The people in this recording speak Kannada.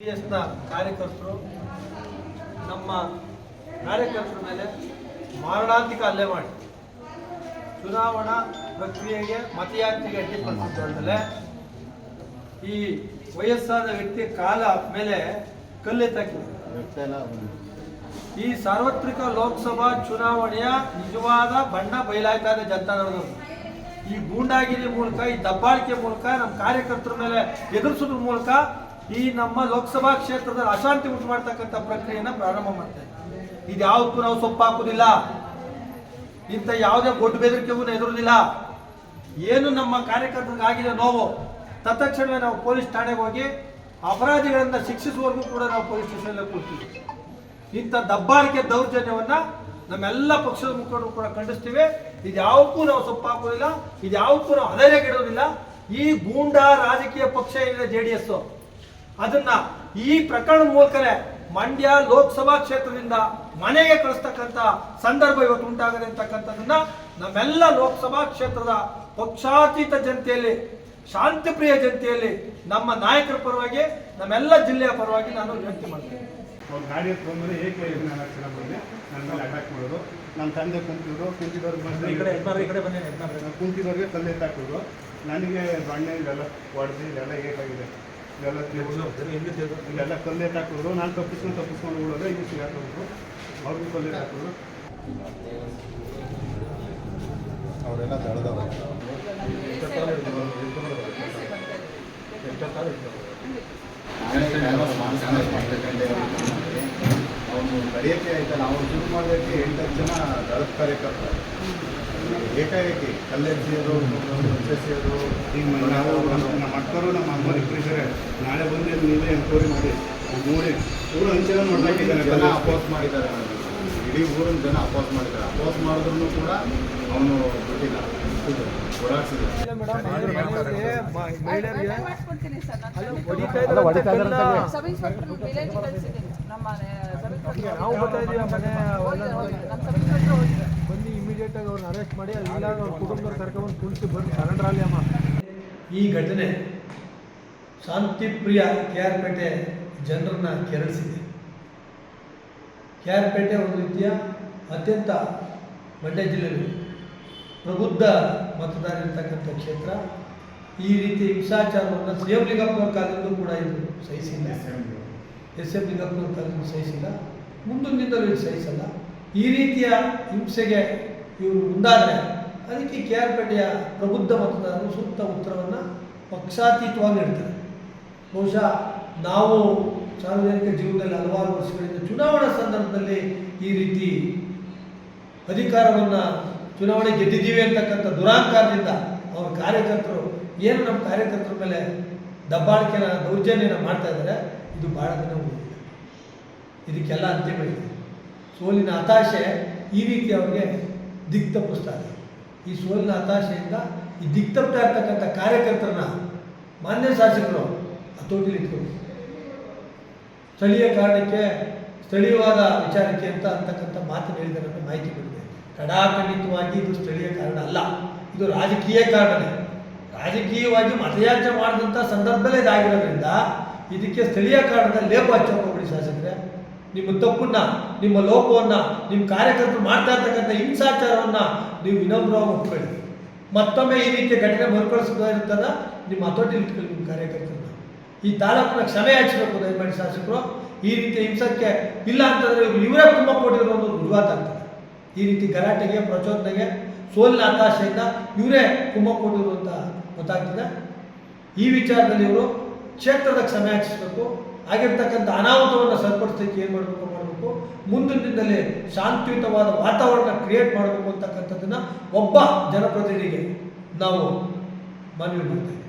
ನ ಕಾರ್ಯಕರ್ತರು ನಮ್ಮ ಕಾರ್ಯಕರ್ತರ ಮೇಲೆ ಮಾರಣಾಂತಿಕ ಹಲ್ಲೆ ಮಾಡಿ ಚುನಾವಣಾ ಪ್ರಕ್ರಿಯೆಗೆ ಮತಯಾತ್ರೆಗೆ ಅಡ್ಡಿಪಡಿಸಿದ್ದಲ್ಲದೆ ಈ ವಯಸ್ಸಾದ ವ್ಯಕ್ತಿ ಕಾಲ ಮೇಲೆ ಕಲ್ಲೆತ್ತಾಕಿದೆ ಈ ಸಾರ್ವತ್ರಿಕ ಲೋಕಸಭಾ ಚುನಾವಣೆಯ ನಿಜವಾದ ಬಣ್ಣ ಬಯಲಾಯ್ತಾರೆ ಇದೆ ಈ ಗೂಂಡಾಗಿರಿ ಮೂಲಕ, ಈ ದಬ್ಬಾಳಿಕೆ ಮೂಲಕ ನಮ್ಮ ಕಾರ್ಯಕರ್ತರ ಮೇಲೆ ಎದುರಿಸೋದ್ರ ಮೂಲಕ ಈ ನಮ್ಮ ಲೋಕಸಭಾ ಕ್ಷೇತ್ರದಲ್ಲಿ ಅಶಾಂತಿ ಉಂಟು ಮಾಡ್ತಕ್ಕಂಥ ಪ್ರಕ್ರಿಯೆನ ಪ್ರಾರಂಭ ಮಾಡ್ತಾ ಇದು ಯಾವತ್ತೂ ನಾವು ಸೊಪ್ಪು ಹಾಕುದಿಲ್ಲ ಇಂಥ ಯಾವುದೇ ಗೊಡ್ಡು ಬೆದರಿಕೆಗೂ ಎದುರುದಿಲ್ಲ. ಏನು ನಮ್ಮ ಕಾರ್ಯಕರ್ತರಿಗೆ ಆಗಿದೆ ನೋವು, ತತ್ಕ್ಷಣವೇ ನಾವು ಪೊಲೀಸ್ ಠಾಣೆಗೆ ಹೋಗಿ ಅಪರಾಧಿಗಳನ್ನ ಶಿಕ್ಷಿಸುವವರೆಗೂ ಕೂಡ ನಾವು ಪೊಲೀಸ್ ಸ್ಟೇಷನ್ಗೆ ಕೂರ್ತೀವಿ. ಇಂಥ ದಬ್ಬಾಳಿಕೆ ದೌರ್ಜನ್ಯವನ್ನ ನಮ್ಮೆಲ್ಲ ಪಕ್ಷದ ಮುಖಂಡರು ಕೂಡ ಖಂಡಿಸ್ತೀವಿ. ಇದು ಯಾವಕ್ಕೂ ನಾವು ಸೊಪ್ಪು ಹಾಕೋದಿಲ್ಲ ಇದು ಯಾವಕ್ಕೂ ನಾವು ಅಧೈರ್ಯಗಿಡೋದಿಲ್ಲ ಈ ಗೂಂಡಾ ರಾಜಕೀಯ ಪಕ್ಷ ಏನಿದೆ ಜೆ ಡಿ ಎಸ್ ಅದನ್ನ ಈ ಪ್ರಕರಣ ಮೂಲಕನೇ ಮಂಡ್ಯ ಲೋಕಸಭಾ ಕ್ಷೇತ್ರದಿಂದ ಮನೆಗೆ ಕಳಿಸ್ತಕ್ಕಂಥ ಸಂದರ್ಭ ಇವತ್ತು ಉಂಟಾಗದೆ ಅಂತಕ್ಕಂಥದ್ದನ್ನ ನಮ್ಮೆಲ್ಲ ಲೋಕಸಭಾ ಕ್ಷೇತ್ರದ ಪಕ್ಷಾತೀತ ಜನತೆಯಲ್ಲಿ ಶಾಂತಿಪ್ರಿಯ ಜನತೆಯಲ್ಲಿ ನಮ್ಮ ನಾಯಕರ ಪರವಾಗಿ ನಮ್ಮೆಲ್ಲ ಜಿಲ್ಲೆಯ ಪರವಾಗಿ ನಾನು ವಿನಂತಿ ಮಾಡ್ತೇನೆ. ಅವ್ರ ಗಾಡಿ ಏಕೆ ಬಂದು ನನ್ನ ಮೇಲೆ ಅಟ್ಯಾಕ್ ಮಾಡೋದು. ನನ್ನ ತಂದೆ ಕುಂತಿದ್ರು ಕುಂತಿದವ್ರಿಗೆ ಬಂದು ಕುಂತಿದವ್ರಿಗೆ ತಂದೆ ಎತ್ತಾಕಿದ್ರು ನನಗೆ ಬಣ್ಣ ಇದೆಲ್ಲ ಹೊಡೆದು ಇದೆಲ್ಲ ಏಕಾಗಿದೆ. ಇದೆಲ್ಲ ತಿರ್ಗ್ಸಿ- ಕಲ್ಲೇಟ್ ಹಾಕಿದ್ರು ನಾನು ತಪ್ಪಿಸ್ಕೊಂಡು ತಪ್ಪಿಸ್ಕೊಂಡು ಬಿಡೋದು ಇಲ್ಲಿ ಸಿಗಾಕೊಂಡ್ರು ಅವ್ರಿಗೂ ಕಲ್ಲು ಹಾಕಿದ್ರು ಅವರೆಲ್ಲ ದಳದವರು. ಅವನು ನಡೆಯೋಕ್ಕೆ ಆಯ್ತಲ್ಲ ಅವ್ನು ಶುರು ಮಾಡೋದಕ್ಕೆ ಎಂಟತ್ತು ಜನ ದಳದ ಕಾರ್ಯಕರ್ತರು. ಏಕಾಏಕಿ ಕಲ್ಲೆಸಿಯೋರು ಹೊಸೆಸಿಯೋರು ಈಗ ನಾವು ನಮ್ಮ ಅಕ್ಕರು ನಮ್ಮ ಅಮ್ಮ ಇಬ್ಬರು ನಾಳೆ ಬಂದು ನೀವೇ ಎನ್ಕ್ವೈರಿ ಮಾಡಿ. ನೋಡಿ. ಪೂರ ಅಂಚೆಲ್ಲ ಜನ ನೋಡ್ಬೇಕಿದ್ದಾರೆ ಅಪೋಸ್ ಮಾಡಿದ್ದಾರೆ. ಇಡೀ ಊರಿನ ಜನ ಅಪೋಸ್ ಮಾಡಿದ್ದಾರೆ. ಅಪೋಸ್ ಮಾಡಿದ್ರು ಕೂಡ ಅವನು ಬಿಟ್ಟಿಲ್ಲ. ನಾವು ಬರ್ತಾ ಇದೀವಿ ಆ ಮನೆ ಬಂದು ಇಮಿಡಿಯೇಟ್ ಆಗಿ ಅವ್ರನ್ನ ಅರೆಸ್ಟ್ ಮಾಡಿ ಅಲ್ಲಿ ಇಲ್ಲ ಅವ್ರ ಕುಟುಂಬದವ್ರು ಕರ್ಕೊಂಡು ಕುಳಿಸಿ ಬಂದು ಸರೆಂಡರ್ ಆಗಲಿ ಅಮ್ಮ. ಈ ಘಟನೆ ಶಾಂತಿಪ್ರಿಯ ಕೆ ಆರ್ ಪೇಟೆ ಜನರನ್ನ ಕೆರಳಿಸಿದೆ. ಕೆ ಆರ್ ಪೇಟೆ ಒಂದು ರೀತಿಯ ಅತ್ಯಂತ ಮಂಡ್ಯ ಜಿಲ್ಲೆಯಲ್ಲಿ ಪ್ರಬುದ್ಧ ಮತದಾರ ಇರ್ತಕ್ಕಂಥ ಕ್ಷೇತ್ರ ಈ ರೀತಿ ಹಿಂಸಾಚಾರವನ್ನು ಸಿ ಎಂ ಲಿಂಗಪ್ಪನವ್ರ ಕಾಲದಲ್ಲೂ ಕೂಡ ಇದು ಸಹಿಸಿಲ್ಲ. ಎಸ್ ಎಂ ಲಿಂಗಪ್ಪನವ್ರ ಕಾಲದಲ್ಲೂ ಸಹಿಸಿಲ್ಲ. ಮುಂದಿನ ದಿನದಲ್ಲೂ ಇದು ಸಹಿಸಲ್ಲ. ಈ ರೀತಿಯ ಹಿಂಸೆಗೆ ಇವರು ಮುಂದಾದರೆ ಅದಕ್ಕೆ ಕೆ ಆರ್ ಪೇಟೆಯ ಪ್ರಬುದ್ಧ ಮತದಾರರು ಸೂಕ್ತ ಉತ್ತರವನ್ನು ಪಕ್ಷಾತೀತವಾಗಿ ನೀಡ್ತಾರೆ. ಬಹುಶಃ ನಾವು ಸಾರ್ವಜನಿಕ ಜೀವನದಲ್ಲಿ ಹಲವಾರು ವರ್ಷಗಳಿಂದ ಚುನಾವಣಾ ಸಂದರ್ಭದಲ್ಲಿ ಈ ರೀತಿ ಅಧಿಕಾರವನ್ನು ಚುನಾವಣೆ ಗೆದ್ದಿದ್ದೀವಿ ಅಂತಕ್ಕಂಥ ದುರಾಂಕಾರದಿಂದ ಅವರ ಕಾರ್ಯಕರ್ತರು, ಏನು ನಮ್ಮ ಕಾರ್ಯಕರ್ತರ ಮೇಲೆ ದಬ್ಬಾಳಿಕೆನ, ದೌರ್ಜನ್ಯನ ಮಾಡ್ತಾ ಇದ್ದಾರೆ, ಇದು ಭಾಳ ದಿನ ಉಳಿದಿದೆ ಇದಕ್ಕೆಲ್ಲ ಅಂತಿಮ ಸೋಲಿನ ಹತಾಶೆ ಈ ರೀತಿ ಅವ್ರಿಗೆ ದಿಕ್ ತಪ್ಪಿಸ್ತಾ ಇದೆ. ಈ ಸೋಲಿನ ಹತಾಶೆಯಿಂದ ಈ ದಿಕ್ ತಪ್ತಾ ಇರ್ತಕ್ಕಂಥ ಕಾರ್ಯಕರ್ತರನ್ನ ಮಾನ್ಯ ಶಾಸಕರು ಹತೋಟಿಲಿ ಇಟ್ಕೊಂಡು ಸ್ಥಳೀಯ ಕಾರಣಕ್ಕೆ ಸ್ಥಳೀಯವಾದ ವಿಚಾರಕ್ಕೆ ಅಂತ ಅಂತಕ್ಕಂಥ ಮಾತು ಹೇಳಿದ ನಮಗೆ ಮಾಹಿತಿ ಬಂದಿದೆ ಕಡಾಖಂಡಿತವಾಗಿ ಇದು ಸ್ಥಳೀಯ ಕಾರಣ ಅಲ್ಲ. ಇದು ರಾಜಕೀಯ ಕಾರಣವೇ ರಾಜಕೀಯವಾಗಿ ಮತಯಾಚನೆ ಮಾಡಿದಂಥ ಸಂದರ್ಭದಲ್ಲೇ ಇದಾಗಿರೋದ್ರಿಂದ ಇದಕ್ಕೆ ಸ್ಥಳೀಯ ಕಾರಣದ ಲೇಪ ಹಚ್ಚೋಗ್ಬಿಡಿ ಶಾಸಕರೇ. ನಿಮ್ಮ ತಪ್ಪನ್ನ, ನಿಮ್ಮ ಲೋಪವನ್ನ, ನಿಮ್ಮ ಕಾರ್ಯಕರ್ತರು ಮಾಡ್ತಾ ಇರ್ತಕ್ಕಂಥ ಹಿಂಸಾಚಾರವನ್ನ ನೀವು ವಿನಮ್ರವಾಗಿ ಒಪ್ಕೊಳ್ಳಿ. ಮತ್ತೊಮ್ಮೆ ಈ ರೀತಿಯ ಘಟನೆ ಮರುಕಳಿಸೋದಿರ್ತದ ನಿಮ್ಮ ಹತೋಟಿಲಿ ಇಟ್ಕೊಳ್ಳಿ ನಿಮ್ಮ ಕಾರ್ಯಕರ್ತರನ್ನ. ಈ ತಾಲೂಕಿನ ಕ್ಷಮೆ ಯಾಚಿಸಬೇಕು ದಯಮಾಡಿ ಶಾಸಕರು. ಈ ರೀತಿಯ ಹಿಂಸಕ್ಕೆ ಇಲ್ಲ ಅಂತಂದ್ರೆ ಇವರೇ ತುಂಬ ಕೊಟ್ಟಿರೋ ಒಂದು ರುಜುವಾತ್ ಆಗ್ತದೆ ಈ ರೀತಿ ಗಲಾಟೆಗೆ, ಪ್ರಚೋದನೆಗೆ ಸೋಲಿನ ಹತಾಶೆಯಿಂದ ಇವರೇ ಕುಮ್ಮ ಕೊಟ್ಟಿರು ಅಂತ ಗೊತ್ತಾಗ್ತದೆ. ಈ ವಿಚಾರದಲ್ಲಿ ಇವರು ಕ್ಷೇತ್ರದ ಕ್ಷಮೆ ಹಾಕಿಸಬೇಕು ಆಗಿರ್ತಕ್ಕಂಥ ಅನಾಹುತವನ್ನು ಸರಿಪಡಿಸಲಿಕ್ಕೆ ಏನು ಮಾಡಬೇಕು ಮಾಡಬೇಕು. ಮುಂದಿನ ದಿನದಲ್ಲಿ ಶಾಂತಿಯುತವಾದ ವಾತಾವರಣ ಕ್ರಿಯೇಟ್ ಮಾಡಬೇಕು ಅಂತಕ್ಕಂಥದ್ದನ್ನು ಒಬ್ಬ ಜನಪ್ರತಿನಿಧಿಗೆ ನಾವು ಮನವಿ ಮಾಡ್ತೇವೆ